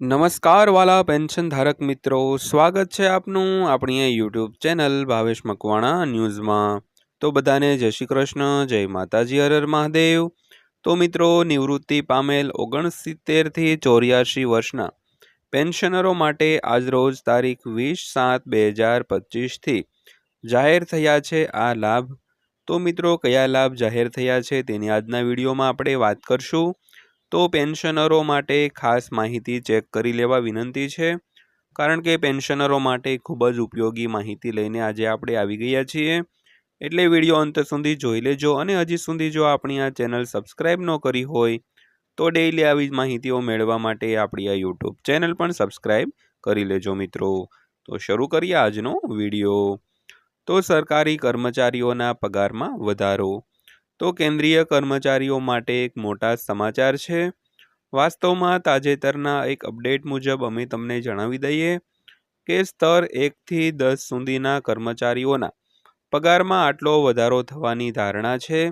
નમસ્કાર વાલા પેન્શન ધારક મિત્રો, સ્વાગત છે આપનું આપણી યુટ્યુબ ચેનલ ભાવેશ મકવાણા ન્યૂઝમાં. તો બધાને જય શ્રી કૃષ્ણ, જય માતાજી હરર મહાદેવ. તો મિત્રો, નિવૃત્તિ પામેલ ઓગણસિત્તેરથી ચોર્યાસી વર્ષના પેન્શનરો માટે આજરોજ તારીખ વીસ સાત બે હજાર પચીસથી જાહેર થયા છે આ લાભ. તો મિત્રો, કયા લાભ જાહેર થયા છે તેની આજના વિડીયોમાં આપણે વાત કરશું. તો પેન્શનરો માટે ખાસ માહિતી ચેક કરી લેવા વિનંતી છે. કારણ કે પેન્શનરો માટે ખૂબ જ ઉપયોગી માહિતી લઈને આજે આપણે આવી ગયા છીએ. એટલે વીડિયો અંત સુધી જોઈ લેજો અને હજી સુધી જો આપણી આ ચેનલ સબસ્ક્રાઈબ ન કરી હોય, તો ડેઈલી આવી જ માહિતીઓ મેળવવા માટે આપણી આ યુટ્યુબ ચેનલ પણ સબસ્ક્રાઈબ કરી લેજો મિત્રો. તો શરૂ કરીએ આજનો વીડિયો. તો સરકારી કર્મચારીઓના પગારમાં વધારો. તો કેન્દ્રીય કર્મચારીઓ માટે એક મોટા સમાચાર છે. વાસ્તવમાં તાજેતરના એક અપડેટ મુજબ અમે તમને જણાવી દઈએ કે સ્તર એકથી દસ સુધીના કર્મચારીઓના પગારમાં આટલો વધારો થવાની ધારણા છે.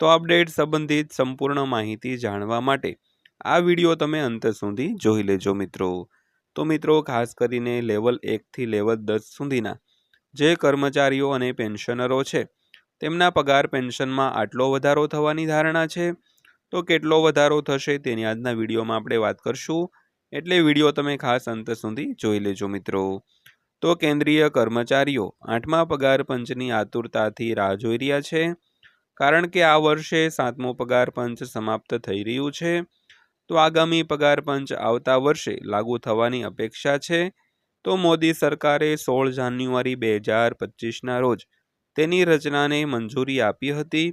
તો અપડેટ સંબંધિત સંપૂર્ણ માહિતી જાણવા માટે આ વીડિયો તમે અંત સુધી જોઈ લેજો મિત્રો. તો મિત્રો, ખાસ કરીને લેવલ એકથી લેવલ દસ સુધીના જે કર્મચારીઓ અને પેન્શનરો છે તેમના પગાર પેન્શનમાં આટલો વધારો થવાની ધારણા છે? તો કેટલો વધારો થશે તેની આજના વિડીયોમાં આપણે વાત કરશું. એટલે વીડિયો તમે ખાસ અંત સુધી જોઈ લેજો મિત્રો. તો કેન્દ્રીય કર્મચારીઓ, આઠમા પગાર પંચની આતુરતાથી રાહ જોઈ રહ્યા છે. કારણ કે આ વર્ષે સાતમો પગાર પંચ સમાપ્ત થઈ રહ્યું છે. તો આગામી પગાર પંચ આવતા વર્ષે લાગુ થવાની અપેક્ષા છે. તો મોદી સરકારે સોળ જાન્યુઆરી બે હજાર પચીસના રોજ તેની રચનાને મંજૂરી આપી હતી.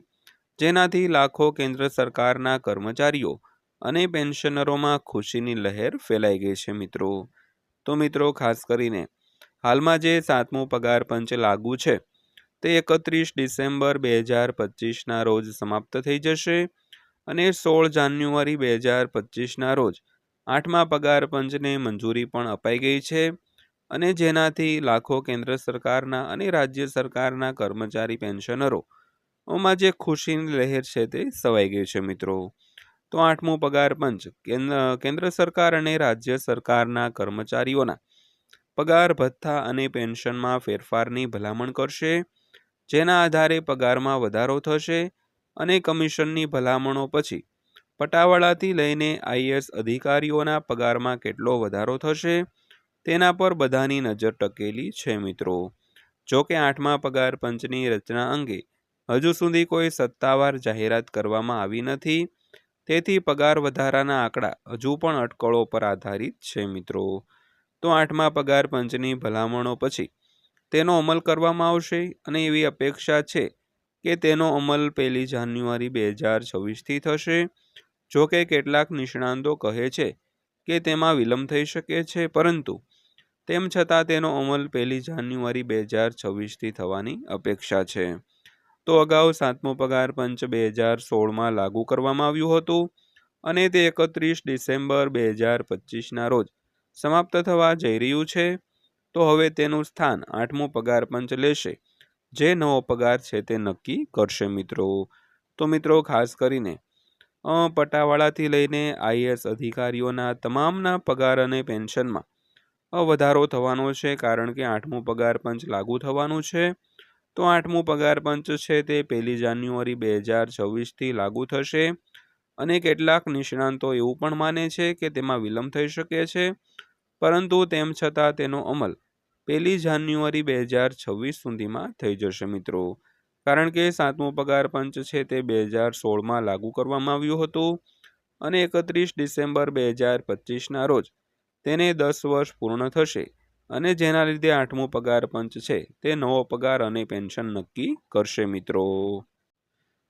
જેનાથી લાખો કેન્દ્ર સરકારના કર્મચારીઓ અને પેન્શનરોમાં ખુશીની લહેર ફેલાઈ ગઈ છે મિત્રો. તો મિત્રો, ખાસ કરીને હાલમાં જે સાતમું પગાર પંચ લાગુ છે, તે એકત્રીસ ડિસેમ્બર બે હજાર પચીસના રોજ સમાપ્ત થઈ જશે અને સોળ જાન્યુઆરી બે હજાર પચીસના રોજ આઠમા પગાર પંચને મંજૂરી પણ અપાઈ ગઈ છે. અને જેનાથી લાખો કેન્દ્ર સરકારના અને રાજ્ય સરકારના કર્મચારી, પેન્શનરો ઓમાં જે ખુશીની લહેર છે તે સવાઈ ગઈ છે મિત્રો. તો આઠમું પગાર પંચ. કેન્દ્ર સરકાર અને રાજ્ય સરકારના કર્મચારીઓના પગાર, ભથ્થા અને પેન્શનમાં ફેરફારની ભલામણ કરશે, જેના આધારે પગારમાં વધારો થશે અને કમિશનની ભલામણો પછી પટાવાળાથી લઈને આઈએસ અધિકારીઓના પગારમાં કેટલો વધારો થશે તેના પર બધાની નજર ટકેલી છે મિત્રો. જો કે આઠમા પગાર પંચની રચના અંગે હજુ સુધી કોઈ સત્તાવાર જાહેરાત કરવામાં આવી નથી. તેથી પગાર વધારાના આંકડા હજુ પણ અટકળો પર આધારિત છે મિત્રો. તો આઠમા પગાર પંચની ભલામણો પછી તેનો અમલ કરવામાં આવશે અને એવી અપેક્ષા છે કે તેનો અમલ પહેલી જાન્યુઆરી બે હજાર છવ્વીસથી થશે. જો કે કેટલાક નિષ્ણાંતો કહે છે કે તેમાં વિલંબ થઈ શકે છે, પરંતુ તેમ છતાં તેનો અમલ પહેલી જાન્યુઆરી બે હજાર છવ્વીસથી થવાની અપેક્ષા છે. તો અગાઉ સાતમો પગાર પંચ બે હજાર સોળમાં લાગુ કરવામાં આવ્યું હતું અને તે એકત્રીસ ડિસેમ્બર બે હજાર પચીસના રોજ સમાપ્ત થવા જઈ રહ્યું છે. તો હવે તેનું સ્થાન આઠમો પગાર પંચ લેશે, જે નવો પગાર છે તે નક્કી કરશે મિત્રો. તો મિત્રો, ખાસ કરીને પટાવાળાથી લઈને આઈએસ અધિકારીઓના તમામના પગાર અને પેન્શનમાં વધારો થવાનો છે કારણ કે આઠમું પગાર પંચ લાગુ થવાનું છે. તો આઠમું પગાર પંચ છે તે પહેલી જાન્યુઆરી બે હજાર છવ્વીસથી લાગુ થશે અને કેટલાક નિષ્ણાંતો એવું પણ માને છે કે તેમાં વિલંબ થઈ શકે છે. પરંતુ તેમ છતાં તેનો અમલ પહેલી જાન્યુઆરી બે હજાર છવ્વીસ સુધીમાં થઈ જશે મિત્રો. કારણ કે સાતમું પગાર પંચ છે તે બે હજાર સોળમાં લાગુ કરવામાં આવ્યું હતું અને એકત્રીસ ડિસેમ્બર બે હજાર પચીસના રોજ તેને દસ વર્ષ પૂર્ણ થશે અને જેના લીધે આઠમો પગાર પંચ છે, તે નવો પગાર અને પેન્શન નક્કી કરશે મિત્રો.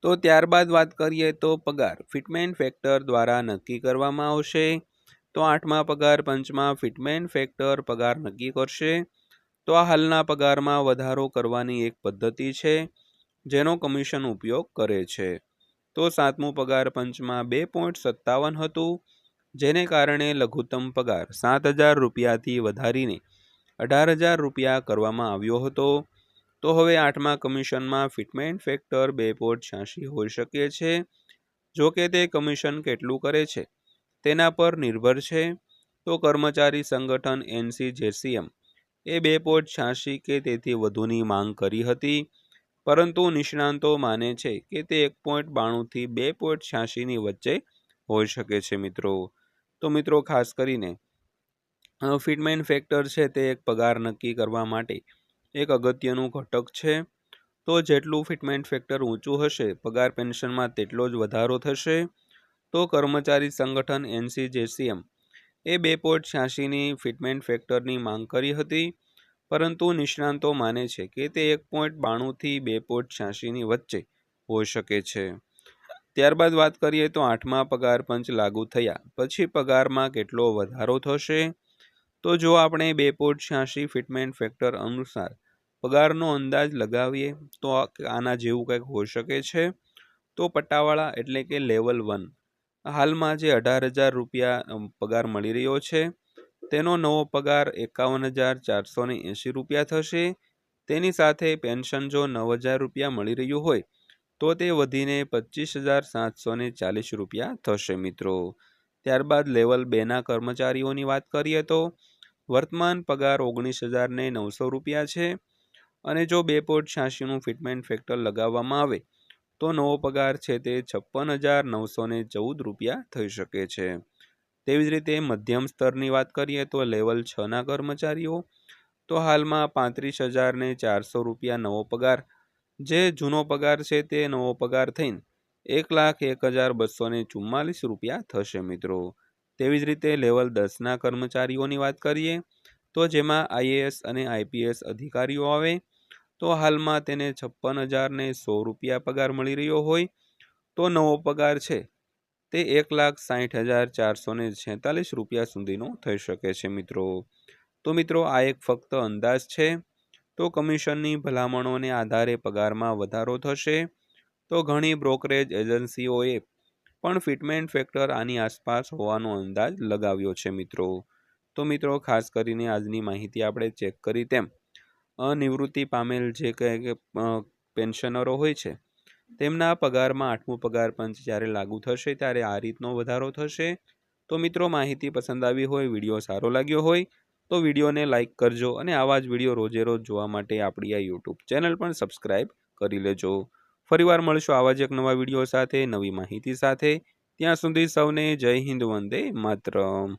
તો ત્યારબાદ વાત કરીએ તો પગાર, ફિટમેન્ટ ફેક્ટર દ્વારા નક્કી કરવામાં આવશે. તો આઠમા પગાર પંચમાં ફિટમેન્ટ ફેક્ટર પગાર નક્કી કરશે. તો આ હાલના પગારમાં વધારો કરવાની એક પદ્ધતિ છે, જેનો કમિશન ઉપયોગ કરે છે. તો સાતમું પગાર પંચમાં બે પોઈન્ટ સત્તાવન હતું. જેને કારણે લઘુત્તમ પગાર સાત હજાર રૂપિયાથી વધારીને અઢાર હજાર રૂપિયા કરવામાં આવ્યો હતો. તો હવે આઠમા કમિશનમાં ફિટમેન્ટ ફેક્ટર બે પોઈન્ટ છ્યાસી હોઈ શકે છે. જો કે તે કમિશન કેટલું કરે છે? તેના પર નિર્ભર છે. તો કર્મચારી સંગઠન એનસી જેસીએમ એ બે પોઈન્ટ છ્યાસી કે તેથી વધુની માંગ કરી હતી. પરંતુ નિષ્ણાંતો માને છે કે તે એક પોઈન્ટ બાણુંથી બે પોઈન્ટ છ્યાસીની વચ્ચે હોઈ શકે છે મિત્રો. તો મિત્રો ખાસ કરીને ફિટમેન ફેક્ટર છે તે એક પગાર નક્કી કરવા માટે એક અગત્યનું ઘટક છે. તો જેટલું ફિટમેન્ટ ફેક્ટર ઊંચું હશે, પગાર પેન્શનમાં તેટલો જ વધારો થશે. તો કર્મચારી સંગઠન એનસીજેસીએમ એ બે પોઈન્ટ છ્યાસીની ફિટમેન્ટ ફેક્ટરની માંગ કરી હતી, પરંતુ નિષ્ણાંતો માને છે કે તે એક પોઈન્ટ બાણુંથી બે પોઈન્ટ છ્યાસીની વચ્ચે હોઈ શકે છે. ત્યારબાદ વાત કરીએ તો આઠમા પગાર પંચ લાગુ થયા. પછી પગારમાં કેટલો વધારો થશે? તો જો આપણે બે પોઈન્ટ છ્યાસી ફિટમેન્ટ ફેક્ટર અનુસાર પગારનો અંદાજ લગાવીએ, તો આના જેવું કંઈક હોઈ શકે છે. તો પટ્ટાવાળા એટલે કે લેવલ વન. હાલમાં જે અઢાર હજાર રૂપિયા પગાર મળી રહ્યો છે, તેનો નવો પગાર એકાવન હજાર ચારસો ને એંશી રૂપિયા થશે. તેની સાથે પેન્શન જો નવ હજાર રૂપિયા મળી રહ્યું હોય તો તે વધીને પચીસ હજાર સાતસો ચાલીસ રૂપિયા થશે મિત્રો. ત્યારબાદ લેવલ બેના કર્મચારીઓની વાત કરીએ તો વર્તમાન પગાર ઓગણીસ હજાર નવસો રૂપિયા છે અને જો બે પોઈન્ટ છ્યાસીનું ફિટમેન્ટ ફેક્ટર લગાવવામાં આવે તો નવો પગાર છે તે છપ્પન હજાર નવસો ચૌદ રૂપિયા થઈ શકે છે. તેવી જ રીતે મધ્યમ સ્તરની વાત કરીએ તો લેવલ છના કર્મચારીઓ તો હાલમાં પાંત્રીસ હજાર ને ચારસો રૂપિયા નવો પગાર જે જૂનો પગાર છે તે નવો પગાર થઈને એક લાખ એક હજાર બસો ને ચુમ્માલીસ રૂપિયા થશે મિત્રો. તેવી જ રીતે લેવલ દસના કર્મચારીઓની વાત કરીએ, તો જેમાં આઈએએસ અને આઈપીએસ અધિકારીઓ આવે, તો હાલમાં તેને છપ્પન હજાર ને સો રૂપિયા પગાર મળી રહ્યો હોય, તો નવો પગાર છે તે એક લાખ સાહીઠ હજાર ચારસો ને છેતાલીસ રૂપિયા સુધીનો થઈ શકે છે મિત્રો. તો મિત્રો, આ એક ફક્ત અંદાજ છે. તો કમિશનની ભલામણોને આધારે પગારમાં વધારો થશે. તો ઘણી બ્રોકરેજ એજન્સીઓએ પણ ફિટમેન્ટ ફેક્ટર આની આસપાસ હોવાનો અંદાજ લગાવ્યો છે મિત્રો. તો મિત્રો, ખાસ કરીને આજની માહિતી આપણે ચેક કરી તેમ. અનિવૃત્તિ પામેલ જે કંઈ પેન્શનરો હોય છે, તેમના પગારમાં આઠમું પગાર પંચ જ્યારે લાગુ થશે ત્યારે આ રીતનો વધારો થશે. તો મિત્રો, માહિતી પસંદ આવી હોય, વીડિયો સારો લાગ્યો હોય તો વિડીયોને લાઇક કરજો અને આવા જ વીડિયો રોજે રોજ જોવા માટે આપણી આ યુટ્યુબ ચેનલ પણ સબસ્ક્રાઈબ કરી લેજો. ફરીવાર મળશું આવા જ એક નવા વીડિયો સાથે, નવી માહિતી સાથે. ત્યાં સુધી સૌને જય હિન્દ વંદે માતરમ.